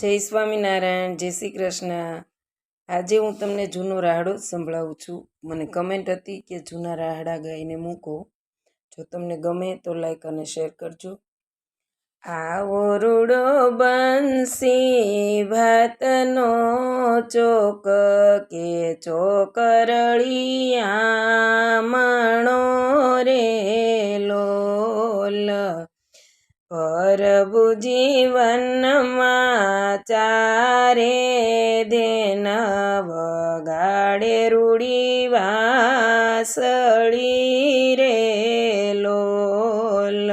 જય સ્વામિનારાયણ, જય શ્રી કૃષ્ણ. આજે હું તમને જૂનો રાહડો સંભળાવું છું. મને કમેન્ટ હતી કે જૂના રાહડા ગાઈને મૂકો. જો તમને ગમે તો લાઈક અને શેર કરજો. આવો રૂડો બંસી ભાતનો ચોક કે ચોકરળિયા મણો રે લોલ. પ્રભુ જીવનમાં ચારે દેન વગાડે રૂડી વાસળી રે લોલ.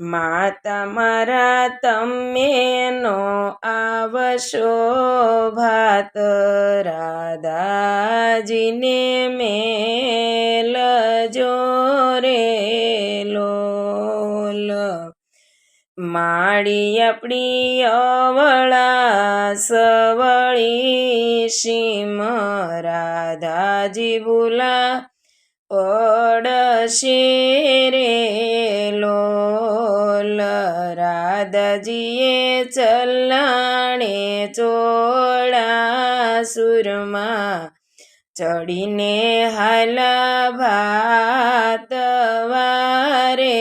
માતા મારા તમેનો આવશો ભાત. રાધાજીને મેલ માળી આપણી અવળા સવળી સીમ રાધાજી બોલા પડશે રે લોલ રાધાજીએ ચલાણે ચોળા સુરમાં ચડીને હાલા ભાત વારે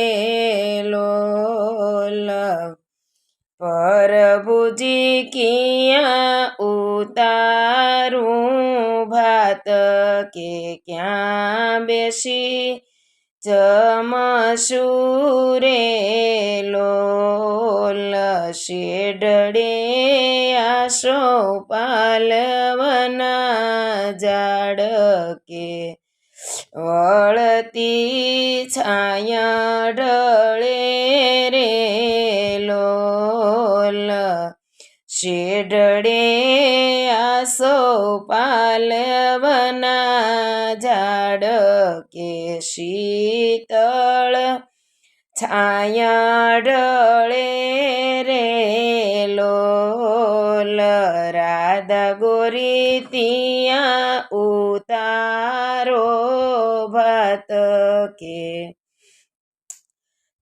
કિયા ઉતારું ભાત કે ક્યાં બેસી? જમસુરે લોલ શેડડે આશો પાલવના ઝાડ કે વળતી છાયા ઢળે શીતળ છાયા ઢળે રે લોલ રાધા ગોરી ત્યાં ઉતારો ભાત કે.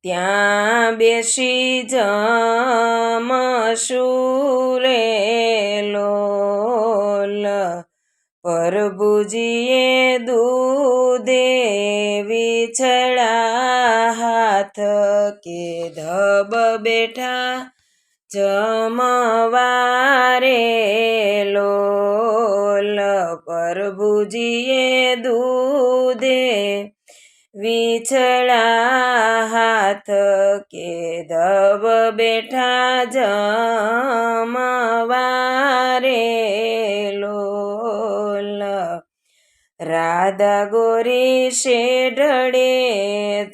ત્યાં બેસી જમશુરે લોલ પ્રભુજીએ દૂધે વિછળા હાથ કે ધબ બેઠા જમવારે લોલ પ્રભુજીએ દૂધે વિછળા હાથ કે ધબ બેઠા જમવારે રાધા ગોરી શેઢડે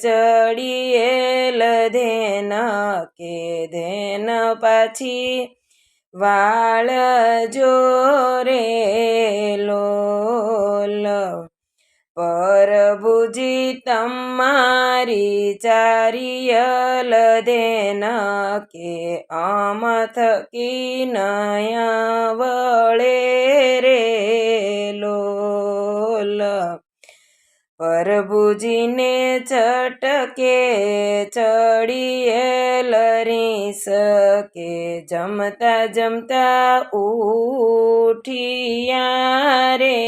ચડીએલ ધેન કે ધેન પાછી. વાળ જોરે લોલ પ્રભુજી તમારી ચારિયલ ધેન કે અમથ કી નયા પ્રભુજીને ચટકે, ચડીએ લરી શકે. જમતા જમતા ઉઠિયા રે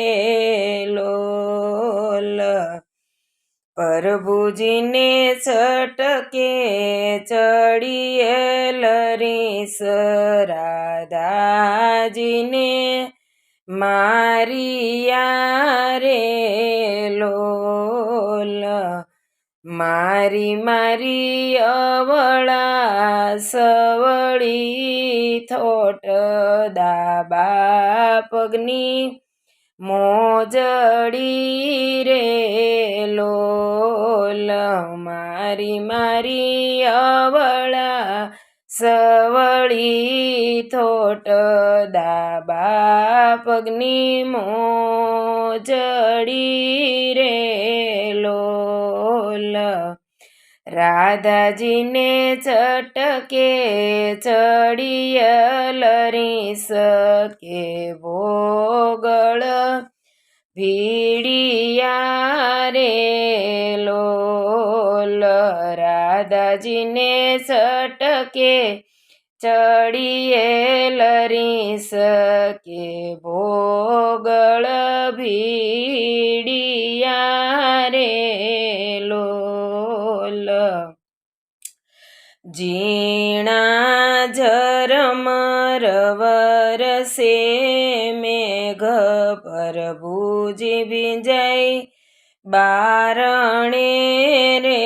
લોલ પ્રભુજીને ચટકે, ચડીએ લરી રાધાજીને મારિયા રે લોલ, મારી મારી અવળા સવળી થોટ દાબા પગની મોજડી રે લોલ, મારી મારી અવળા સવળી થોટ દાબા પગની મોજડી રે લોલ રાધાજીને ચટકે ચડિયલ રીસ કે ભોગળ ભીડિયા રે લોલ રાધાજીને સટકે ચડીએ લરીસ કે ભોગળ ભીડિયા રે લોલ. ઝીણા ઝરમર વરસે મેઘ પર ભૂજી ભીંજાઈ બારણે રે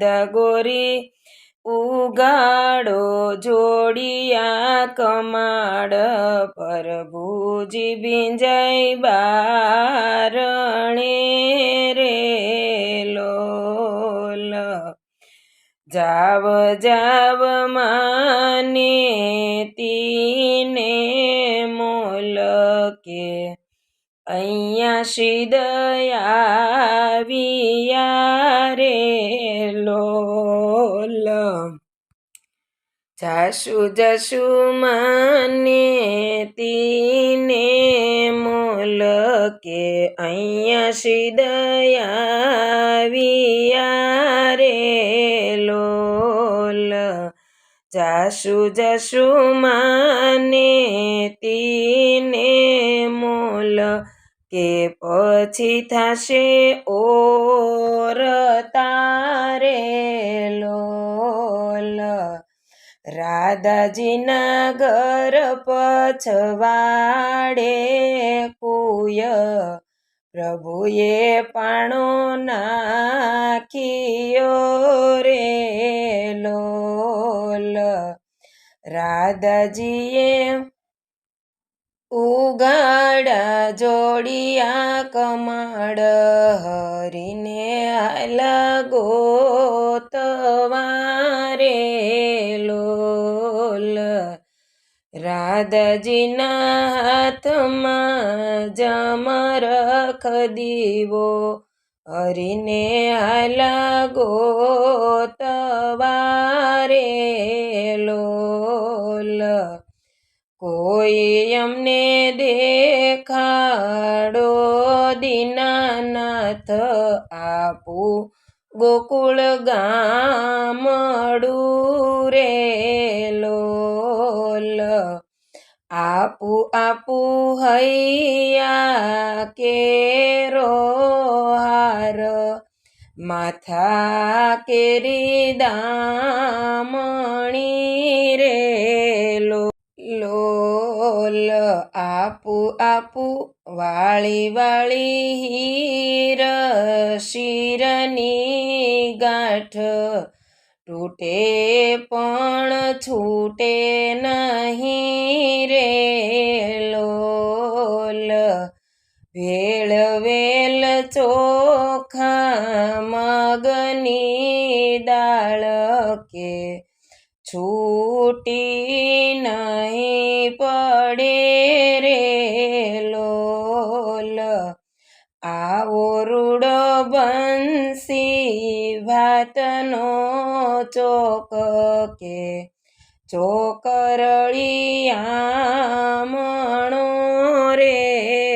રાધા ગોરી ઉગાડો, જોડિયા કમાડ પર ભૂજી ભીંજાઈ બારણે રે લોલ. જાવ જાવ માને તીને મોલ કે અહીંયા શિદયાવિયા રે લોલ જાશુ જશુ મને તીને મોલ કે અહીંયા શિદયાવિયા રે લોલ જાશુ જશુ મને તીને મોલ કે પછી થશે ઓર તારે લોલ. રાધાજીના ઘર પછવાડે કુય. પ્રભુએ પાણો નાખ્યો રે લોલ. રાધાજીએ ઉગાડા જોડિયા કમાડ હરીને હાલા ગોતવારે લોલ. રાધાજીના હાથમાં જમરખ દીવો હરીને આલા ગોતવારે લોલ. કોઈ અમને દેખાડો દીનાનાથ આપું. ગોકુળ ગામડું રે લોલ. આપુ આપુ હૈયા કે રોહાર માથા કેરી દામણી રે લોલ આપુ આપુ, વાળી વાળી હીર, શિરની ગાંઠ. તૂટે પણ છૂટે નહીં રે લોલ. વેળ વેલ ચોખા મગની દાળ કે છૂટી નહીં પડે રે લોલ. આવો રૂડો બંસી ભાતનો ચોક કે ચોકરળિયા મણો રે